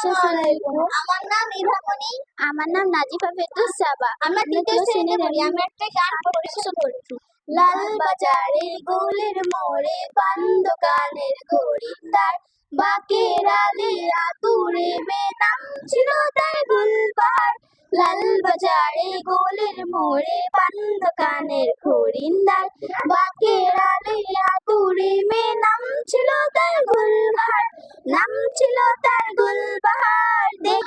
আমার নাম ইভামনি আমার নাম নাজিফা ফেরদৌস সাবা। আমরা তৃতীয় শ্রেণীতে পড়ি। আমি একটা গান পরিবেশন করছি লাল বাজারে গোলের মোড়ে পান দোকানের খরিদ্দার বাকের আলে আতুরে বেনাম ছিল তার গুলবাহার লাল বাজারে গোলের মোড়ে পান দোকানের খরিদ্দার বাকের আলে আতুরে নাম ছিল তার গুলবাহার নাম ছিল তার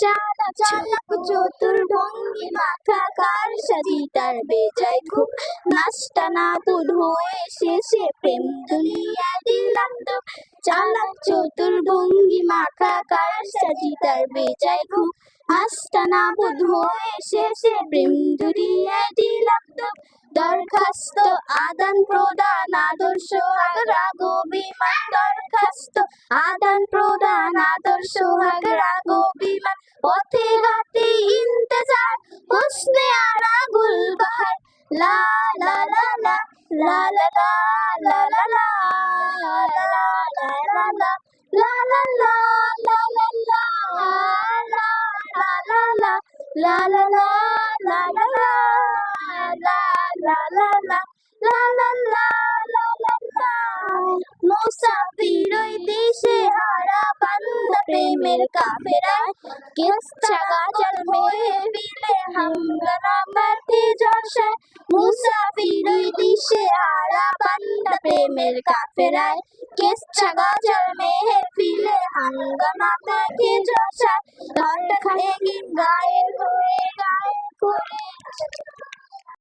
চালাক চালাক চতুর্ভঙ্গি মাথা কার সাজি? তার বেজায় খুব নাস্তা না দুধ হয়ে শেষে প্রেম দুনিয়া দিলাম তো চালাক চতুর্ভঙ্গি মাথা কার সাজি? তার বেজায় খুব আস্তানা বুধ হয়ে শেষে প্রেম দুনিয়ায় দিলাম তো দরখাস্ত আদান প্রদান আদর্শ রাগ বিমান দরখাস্ত আদান প্রদান আদর্শ রাগ পথে ঘাটে ইন্তজার হোসনে আরা গুলবাহার লা লা লা লা লা লা লা লা লা মুসাফির দেশে मेरे काफिरा किस चगाचल में फिरे हम गनामती जोश মুসাফির দিশে হারা বান্দা প্রেমের কাফেরায় কেস ছাগা জল মেহে ফিলে হাঙ্গামাতে কি জোশা লন্ড খায়ে গিন গায়ে ঘুরে গায়ে ঘুরে